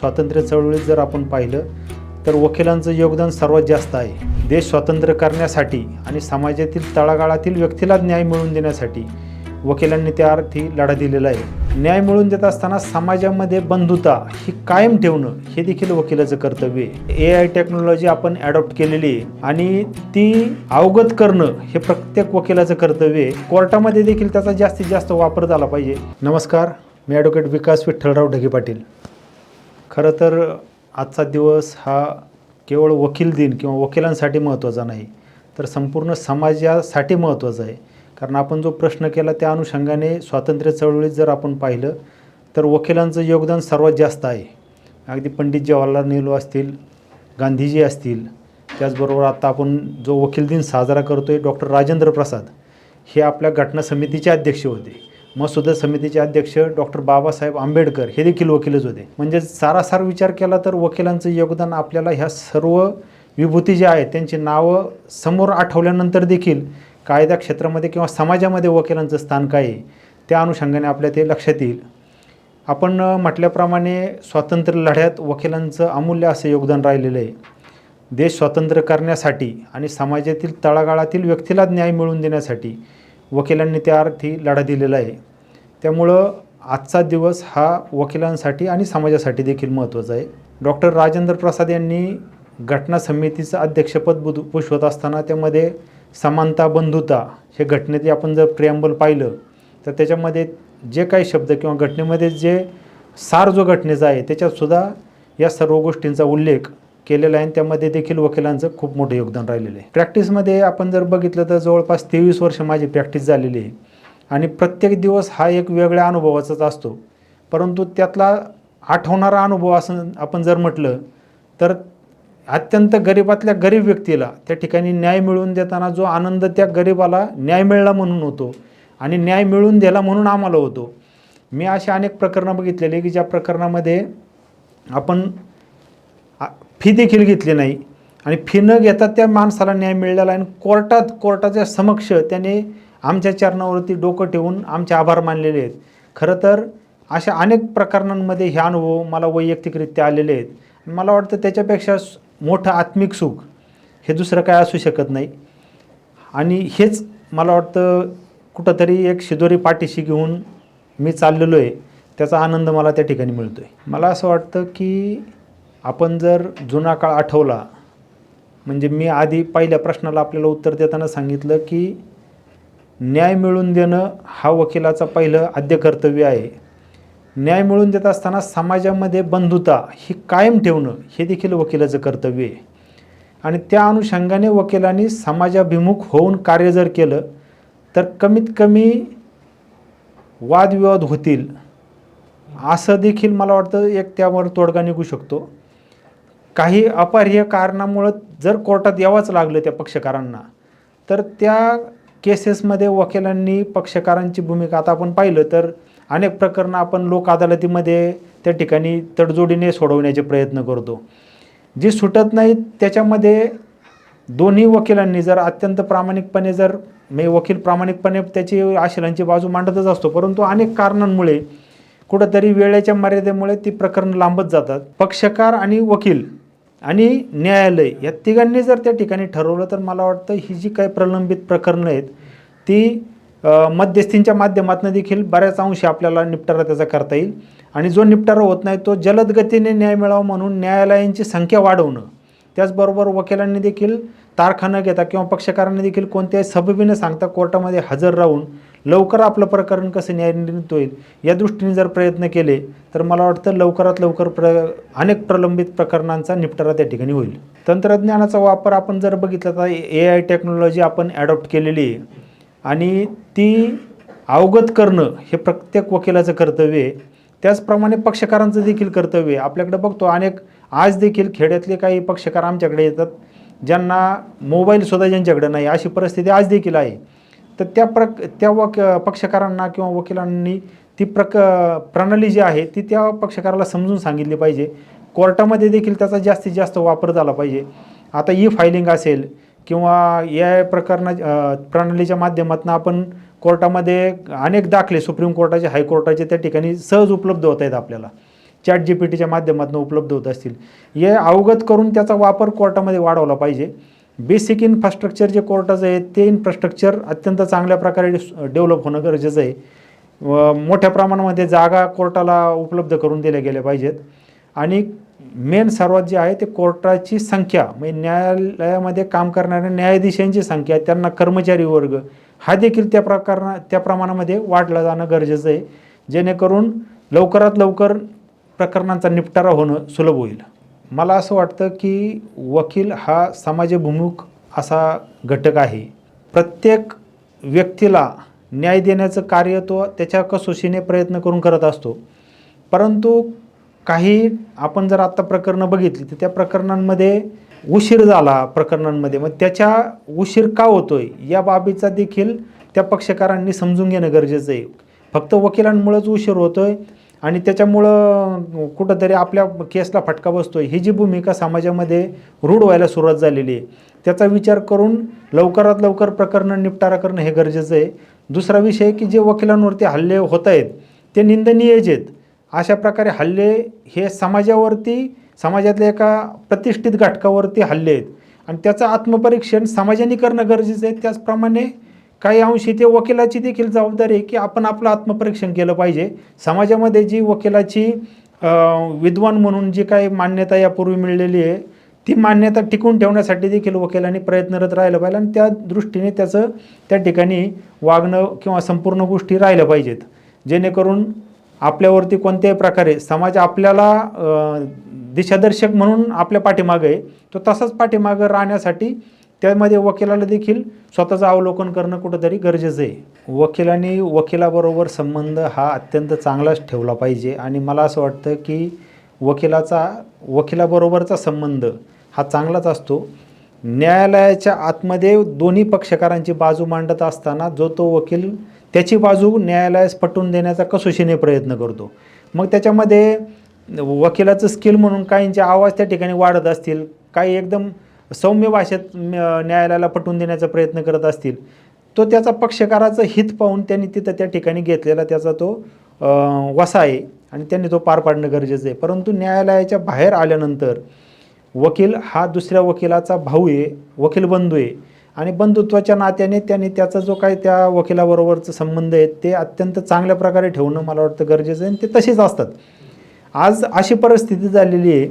स्वातंत्र्य चळवळीत जर आपण पाहिलं तर वकिलांचं योगदान सर्वात जास्त आहे. देश स्वातंत्र्य करण्यासाठी आणि समाजातील तळागाळातील व्यक्तीला न्याय मिळवून देण्यासाठी वकिलांनी त्या अर्थी लढा दिलेला आहे. न्याय मिळवून देत असताना समाजामध्ये बंधुता ही कायम ठेवणं हे देखील वकिलाचं कर्तव्य आहे. ए आय टेक्नॉलॉजी आपण ॲडॉप्ट केलेली आहे आणि ती अवगत करणं हे प्रत्येक वकिलाचं कर्तव्य आहे. कोर्टामध्ये देखील त्याचा जास्तीत जास्त वापर झाला पाहिजे. नमस्कार मी ॲडव्होकेट विकास विठ्ठलराव ढगे पाटील. खरं तर आजचा दिवस हा केवळ वकील दिन किंवा वकिलांसाठी महत्त्वाचा नाही तर संपूर्ण समाजासाठी महत्त्वाचा आहे. कारण आपण जो प्रश्न केला त्या अनुषंगाने स्वातंत्र्य चळवळीत जर आपण पाहिलं तर वकिलांचं योगदान सर्वात जास्त आहे. अगदी पंडित जवाहरलाल नेहरू असतील गांधीजी असतील त्याचबरोबर आता आपण जो वकील दिन साजरा करतो आहे डॉक्टर राजेंद्र प्रसाद हे आपल्या घटना समितीचे अध्यक्ष होते. मसुदा समितीचे अध्यक्ष डॉक्टर बाबासाहेब आंबेडकर हे देखील वकीलच होते. म्हणजे सारासार विचार केला तर वकिलांचं योगदान आपल्याला ह्या सर्व विभूती ज्या आहेत त्यांची नावं समोर आठवल्यानंतर देखील कायदा क्षेत्रामध्ये किंवा समाजामध्ये वकिलांचं स्थान काय आहे त्या अनुषंगाने आपल्या ते लक्षात येईल. आपण म्हटल्याप्रमाणे स्वातंत्र्य लढ्यात वकिलांचं अमूल्य असं योगदान राहिलेलं आहे. देश स्वतंत्र करण्यासाठी आणि समाजातील तळागाळातील व्यक्तीला न्याय मिळवून देण्यासाठी वकिलांनी त्याअर्थी लढा दिलेला आहे. त्यामुळं आजचा दिवस हा वकिलांसाठी आणि समाजासाठी देखील महत्त्वाचा आहे. डॉक्टर राजेंद्र प्रसाद यांनी घटना समितीचं अध्यक्षपद बुध पुष्वत असताना त्यामध्ये समानता बंधुता हे घटनेत आपण जर प्रियांबल पाहिलं तर त्याच्यामध्ये जे काही शब्द किंवा घटनेमध्ये जे सार जो घटनेचा आहे त्याच्यातसुद्धा या सर्व गोष्टींचा उल्लेख केलेला आहे आणि त्यामध्ये देखील वकिलांचं खूप मोठं योगदान राहिलेलं आहे. प्रॅक्टिसमध्ये आपण जर बघितलं तर जवळपास तेवीस वर्ष माझी प्रॅक्टिस झालेली आहे. आणि प्रत्येक दिवस हा एक वेगळ्या अनुभवाचाच असतो. परंतु त्यातला आठवणारा अनुभव असं आपण जर म्हटलं तर अत्यंत गरिबातल्या गरीब व्यक्तीला त्या ठिकाणी न्याय मिळवून देताना जो आनंद त्या गरिबाला न्याय मिळाला म्हणून होतो आणि न्याय मिळवून दिला म्हणून आम्हाला होतो. मी अशा अनेक प्रकरणं बघितलेली की ज्या प्रकरणामध्ये आपण आ- फी देखील घेतली नाही. आणि फी न घेता त्या माणसाला न्याय मिळाला आणि कोर्टात कोर्टाच्या समक्ष त्याने आमच्या चरणावरती डोकं ठेवून आमचे आभार मानलेले आहेत. खरं तर अशा अनेक प्रकरणांमध्ये हे अनुभव मला वैयक्तिकरित्या आलेले आहेत. मला वाटतं त्याच्यापेक्षा मोठं आत्मिक सुख हे दुसरं काय असू शकत नाही. आणि हेच मला वाटतं कुठंतरी एक शिदोरी पाठीशी घेऊन मी चाललेलो आहे. त्याचा आनंद मला त्या ठिकाणी मिळतो आहे मला असं वाटतं की आपण जर जुना काळ आठवला म्हणजे मी आधी पहिल्या प्रश्नाला आपल्याला उत्तर देताना सांगितलं की न्याय मिळवून देणं हा वकिलाचा पहिलं आद्य कर्तव्य आहे. न्याय मिळवून देत असताना समाजामध्ये बंधुता ही कायम ठेवणं हे देखील वकिलाचं कर्तव्य आहे. आणि त्या अनुषंगाने वकिलांनी समाजाभिमुख होऊन कार्य जर केलं तर कमीत कमी वादविवाद होतील असं देखील मला वाटतं एक त्यावर तोडगा निघू शकतो. काही अपरिय कारणामुळं जर कोर्टात यावंच लागलं त्या पक्षकारांना तर त्या केसेसमध्ये वकिलांनी पक्षकारांची भूमिका आता आपण पाहिलं तर अनेक प्रकरणं आपण लोक अदालतीमध्ये त्या ठिकाणी तडजोडीने सोडवण्याचे प्रयत्न करतो. जी सुटत नाहीत त्याच्यामध्ये दोन्ही वकिलांनी जर अत्यंत प्रामाणिकपणे जर मी वकील प्रामाणिकपणे त्याची आशिलांची बाजू मांडतच असतो परंतु अनेक कारणांमुळे कुठंतरी वेळेच्या मर्यादेमुळे ती प्रकरणं लांबत जातात. पक्षकार आणि वकील आणि न्यायालय या तिघांनी जर त्या ठिकाणी ठरवलं तर मला वाटतं ही जी काही प्रलंबित प्रकरणं आहेत ती मध्यस्थींच्या माध्यमातून देखील बऱ्याच अंशी आपल्याला निपटारा त्याचा करता येईल. आणि जो निपटारा होत नाही तो जलद गतीने न्याय मिळावा म्हणून न्यायालयांची संख्या वाढवणं. त्याचबरोबर वकिलांनी देखील तारखा न घेता किंवा पक्षकारांनी देखील कोणत्याही सबबी न सांगता कोर्टामध्ये हजर राहून लवकर आपलं प्रकरण कसं न्यायनिर्णित होईल या दृष्टीने जर प्रयत्न केले तर मला वाटतं लवकरात लवकर प्र अनेक प्रलंबित प्रकरणांचा निपटारा त्या ठिकाणी होईल. तंत्रज्ञानाचा वापर आपण जर बघितला तर ए आय टेक्नॉलॉजी आपण ॲडॉप्ट केलेली आहे. आणि ती अवगत करणं हे प्रत्येक वकिलाचं कर्तव्य आहे. त्याचप्रमाणे पक्षकारांचं देखील कर्तव्य आहे. आपल्याकडे बघतो अनेक आज देखील खेड्यातले काही पक्षकार आमच्याकडे येतात ज्यांना मोबाईलसुद्धा ज्यांच्याकडे नाही अशी परिस्थिती आज देखील आहे. तर त्या प्रक त्या वक पक्षकारांना किंवा वकिलांनी ती प्रक प्रणाली जी आहे ती त्या पक्षकाराला समजून सांगितली पाहिजे. कोर्टामध्ये देखील त्याचा जास्तीत जास्त वापर झाला पाहिजे. आता ई फायलिंग असेल किंवा या प्रकरणा प्रणालीच्या माध्यमातून आपण कोर्टामध्ये अनेक दाखले सुप्रीम कोर्टाचे हायकोर्टाचे त्या ठिकाणी सहज उपलब्ध होत आहेत आपल्याला. चॅट जी पी टीच्या माध्यमातून उपलब्ध होत असतील. हे अवगत करून त्याचा वापर कोर्टामध्ये वाढवला पाहिजे. बेसिक इन्फ्रास्ट्रक्चर जे कोर्टाचं आहे ते इन्फ्रास्ट्रक्चर अत्यंत चांगल्या प्रकारे डेव्हलप होणं गरजेचं आहे. व मोठ्या प्रमाणामध्ये जागा कोर्टाला उपलब्ध करून दिल्या गेल्या पाहिजेत. आणि मेन सर्वात जे आहे ते कोर्टाची संख्या म्हणजे न्यायालयामध्ये काम करणाऱ्या न्यायाधीशांची संख्या त्यांना कर्मचारी वर्ग हा देखील त्या प्रकारा त्या प्रमाणामध्ये वाढला जाणं गरजेचं आहे. जेणेकरून लवकरात लवकर प्रकरणांचा निपटारा होणं सुलभ होईल. मला असं वाटतं की वकील हा समाजभिमुख असा घटक आहे. प्रत्येक व्यक्तीला न्याय देण्याचं कार्य तो त्याच्या कसोशीने प्रयत्न करून करत असतो. परंतु काही आपण जर आत्ता प्रकरणं बघितली तर त्या प्रकरणांमध्ये उशीर झाला प्रकरणांमध्ये. मग त्याच्या उशीर का होतोय या बाबीचा देखील त्या पक्षकारांनी समजून घेणं गरजेचं आहे. फक्त वकिलांमुळेच उशीर होतोय आणि त्याच्यामुळं कुठंतरी आपल्या केसला फटका बसतो ही जी भूमिका समाजामध्ये रूढ व्हायला सुरुवात झालेली आहे त्याचा विचार करून लवकरात लवकर प्रकरणं निपटारा करणं हे गरजेचं आहे. दुसरा विषय की जे वकिलांवरती हल्ले होत आहेत ते निंदनीयच आहेत अशा प्रकारे हल्ले हे समाजावरती समाजातल्या एका प्रतिष्ठित घटकावरती हल्ले आहेत. आणि त्याचं आत्मपरीक्षण समाजाने करणं गरजेचं आहे. त्याचप्रमाणे काही अंशी ते वकिलाची देखील जबाबदारी आहे की आपण आपलं आत्मपरीक्षण केलं पाहिजे. समाजामध्ये जी वकिलाची विद्वान म्हणून जी काही मान्यता यापूर्वी मिळलेली आहे ती मान्यता टिकून ठेवण्यासाठी देखील वकिलांनी प्रयत्नरत राहिलं पाहिजे आणि त्या दृष्टीने त्याचं त्या ठिकाणी वागणं किंवा संपूर्ण गोष्टी राहिल्या पाहिजेत. जेणेकरून आपल्यावरती कोणत्याही प्रकारे समाज आपल्याला दिशादर्शक म्हणून आपल्या पाठीमागं आहे तो तसाच पाठीमागं राहण्यासाठी त्यामध्ये वकिलाला देखील स्वतःचं अवलोकन करणं कुठंतरी गरजेचं आहे. वकिलांनी वकिलाबरोबर संबंध हा अत्यंत चांगलाच ठेवला पाहिजे आणि मला असं वाटतं की वकिलाचा वकिलाबरोबरचा संबंध हा चांगलाच असतो. न्यायालयाच्या आतमध्ये दोन्ही पक्षकारांची बाजू मांडत असताना जो तो वकील त्याची बाजू न्यायालयास पटवून देण्याचा कसोशीने प्रयत्न करतो. मग त्याच्यामध्ये वकिलाचं स्किल म्हणून काहींचे आवाज त्या ठिकाणी वाढत असतील काही एकदम सौम्य भाषेत न्यायालयाला पटवून देण्याचा प्रयत्न करत असतील तो त्याचा पक्षकाराचं हित पाहून त्यांनी तिथं त्या ठिकाणी घेतलेला त्याचा तो वसा आहे आणि त्यांनी तो पार पाडणं गरजेचं आहे. परंतु न्यायालयाच्या बाहेर आल्यानंतर वकील हा दुसऱ्या वकिलाचा भाऊ आहे वकील बंधू आहे आणि बंधुत्वाच्या नात्याने त्याने त्याचा जो काही त्या वकिलाबरोबरचं संबंध आहे ते अत्यंत चांगल्या प्रकारे ठेवणं मला वाटतं गरजेचं आहे आणि ते तसेच असतात. आज अशी परिस्थिती झालेली आहे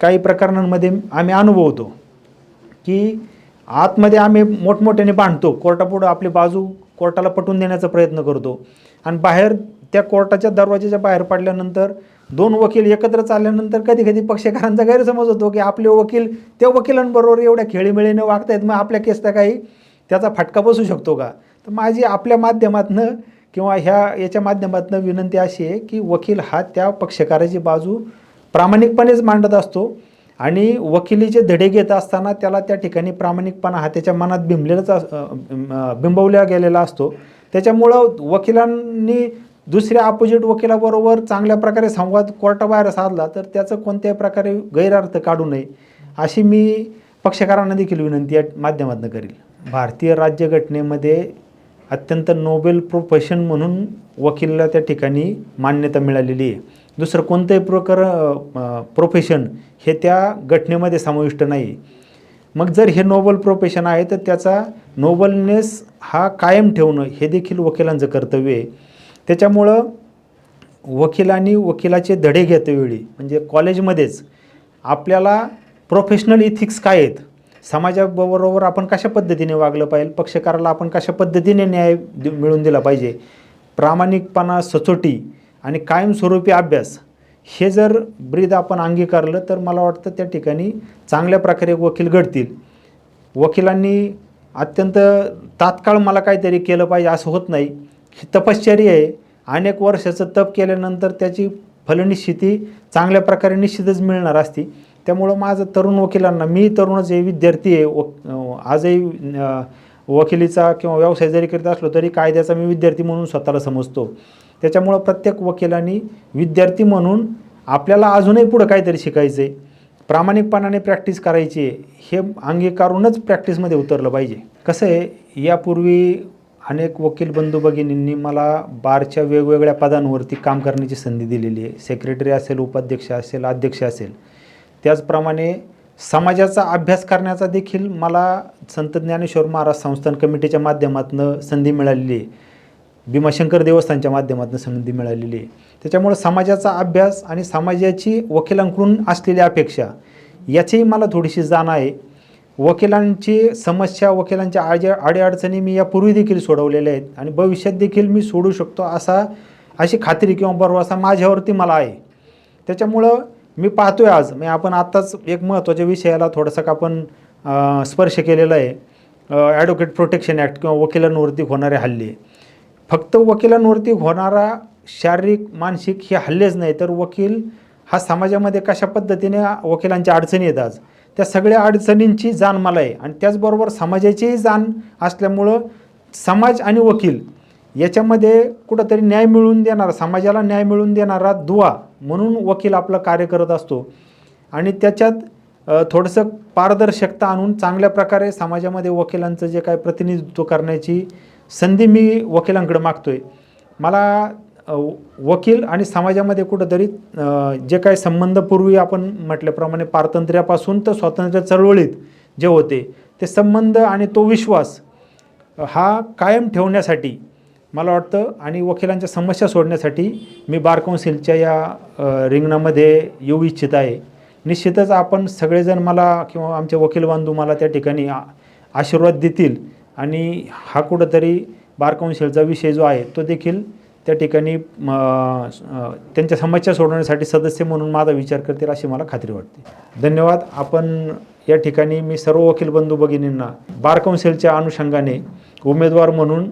काही प्रकरणांमध्ये आम्ही अनुभवतो. की आतमध्ये आम्ही मोठमोठ्याने बांधतो. कोर्टापुढं आपली बाजू कोर्टाला पटवून देण्याचा प्रयत्न करतो. आणि बाहेर त्या कोर्टाच्या दरवाजाच्या बाहेर पडल्यानंतर दोन वकील एकत्र चालल्यानंतर कधी कधी पक्षकारांचा गैरसमज होतो की आपले वकील त्या वकिलांबरोबर एवढ्या खेळीमेळीने वागतायत मग आपल्या केसला काही त्याचा फटका बसू शकतो का? तर माझी आपल्या माध्यमातनं किंवा ह्या याच्या माध्यमातून विनंती अशी आहे की वकील हा त्या पक्षकाराची बाजू प्रामाणिकपणेच मांडत असतो. आणि वकिलीचे धडे घेत असताना त्याला त्या ठिकाणी प्रामाणिकपणा हा त्याच्या मनात बिंबलेलाच अस- बिंबवला गेलेला असतो. त्याच्यामुळं वकिलांनी दुसऱ्या अपोजिट वकिलाबरोबर चांगल्या प्रकारे संवाद कोर्टाबाहेर साधला तर त्याचं कोणत्याही प्रकारे गैरअर्थ काढू नये अशी मी पक्षकारांना देखील विनंती या माध्यमातून करील. भारतीय राज्यघटनेमध्ये अत्यंत नोबेल प्रोफेशन म्हणून वकिलाला त्या ठिकाणी मान्यता मिळालेली आहे. दुसरं कोणतंही प्रकार प्रोफेशन हे त्या घटनेमध्ये समाविष्ट नाही. मग जर हे नोबल प्रोफेशन आहे तर त्याचा नोबलनेस हा कायम ठेवणं हे देखील वकिलांचं कर्तव्य आहे. त्याच्यामुळं वकिलांनी वकिलाचे धडे घेतेवेळी म्हणजे कॉलेजमध्येच आपल्याला प्रोफेशनल इथिक्स काय आहेत? समाजाबरोबर आपण कशा पद्धतीने वागलं पाहिजे? पक्षकाराला आपण कशा पद्धतीने न्याय मिळून मिळवून दिला पाहिजे? प्रामाणिकपणा सचोटी आणि कायमस्वरूपी अभ्यास हे जर ब्रीद आपण अंगीकारलं तर मला वाटतं त्या ठिकाणी चांगल्या प्रकारे वकील घडतील. वकिलांनी अत्यंत तात्काळ मला काहीतरी केलं पाहिजे असं होत नाही. ही तपश्चर्या आहे. अनेक वर्षाचं तप केल्यानंतर त्याची फलनिश्चिती चांगल्या प्रकारे निश्चितच मिळणार असती. त्यामुळं माझं तरुण वकिलांना मी तरुणच हे विद्यार्थी आहे व आजही वकिलीचा किंवा व्यवसाय जरी करीत असलो तरी कायद्याचा मी विद्यार्थी म्हणून स्वतःला समजतो. त्याच्यामुळं प्रत्येक वकिलांनी विद्यार्थी म्हणून आपल्याला अजूनही पुढं काहीतरी शिकायचं आहे प्रामाणिकपणाने प्रॅक्टिस करायची आहे हे अंगीकारूनच प्रॅक्टिसमध्ये उतरलं पाहिजे. कसं आहे यापूर्वी अनेक वकील बंधू भगिनींनी मला बारच्या वेगवेगळ्या पदांवरती काम करण्याची संधी दिलेली आहे. सेक्रेटरी असेल उपाध्यक्ष असेल अध्यक्ष असेल. त्याचप्रमाणे समाजाचा अभ्यास करण्याचा देखील मला संत ज्ञानेश्वर महाराज संस्थान कमिटीच्या माध्यमातून संधी मिळालेली आहे. भीमाशंकर देवस्थानच्या माध्यमातून संधी मिळालेली आहे. त्याच्यामुळं समाजाचा अभ्यास आणि समाजाची वकिलांकडून असलेली अपेक्षा याचीही मला थोडीशी जाण आहे. वकिलांची समस्या वकिलांच्या आजे अडीअडचणी मी यापूर्वी देखील सोडवलेल्या आहेत आणि भविष्यात देखील मी सोडू शकतो असा अशी खात्री किंवा बरोबर माझ्यावरती मला आहे. त्याच्यामुळं मी पाहतो आहे आज. मी आपण आत्ताच एक महत्त्वाच्या विषयाला थोडंसं का आपण स्पर्श केलेला आहे. ॲडव्होकेट प्रोटेक्शन ॲक्ट किंवा वकिलांवरती होणारे हल्ले. फक्त वकिलांवरती होणारा शारीरिक मानसिक हे हल्लेच नाही तर वकील हा समाजामध्ये कशा पद्धतीने वकिलांच्या अडचणी येतात आज त्या सगळ्या अडचणींची जाण मला आहे. आणि त्याचबरोबर समाजाचीही जाण असल्यामुळं समाज आणि वकील याच्यामध्ये कुठंतरी न्याय मिळवून देणारा समाजाला न्याय मिळवून देणारा दुवा म्हणून वकील आपलं कार्य करत असतो. आणि त्याच्यात थोडंसं पारदर्शकता आणून चांगल्या प्रकारे समाजामध्ये वकिलांचं जे काय प्रतिनिधित्व करण्याची संधी मी वकिलांकडे मागतोय. मला वकील आणि समाजामध्ये कुठंतरी जे काही संबंध पूर्वी आपण म्हटल्याप्रमाणे पारतंत्र्यापासून तर स्वातंत्र्य चळवळीत जे होते ते संबंध आणि तो विश्वास हा कायम ठेवण्यासाठी मला वाटतं आणि वकिलांच्या समस्या सोडण्यासाठी मी बार कौन्सिलच्या या रिंगणामध्ये येऊ इच्छित आहे. निश्चितच आपण सगळेजण मला किंवा आमचे वकील बांधू मला त्या ठिकाणी आशीर्वाद देतील. आणि हा कुठंतरी बार कौन्सिलचा विषय जो आहे तो देखील त्या ठिकाणी त्यांच्या समस्या सोडवण्यासाठी सदस्य म्हणून माझा विचार करतील अशी मला खात्री वाटते. धन्यवाद. आपण या ठिकाणी मी सर्व वकील बंधू भगिनींना बार कौन्सिलच्या अनुषंगाने उमेदवार म्हणून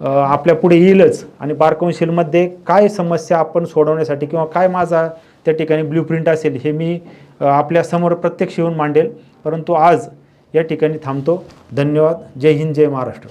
आपल्या पुढे येईलच आणि बार कौन्सिलमध्ये काय समस्या आपण सोडवण्यासाठी किंवा काय माझा त्या ठिकाणी ब्ल्यूप्रिंट असेल हे मी आपल्यासमोर प्रत्यक्ष येऊन मांडेल. परंतु आज या ठिकाणी थांबतो. धन्यवाद. जय हिंद जय महाराष्ट्र.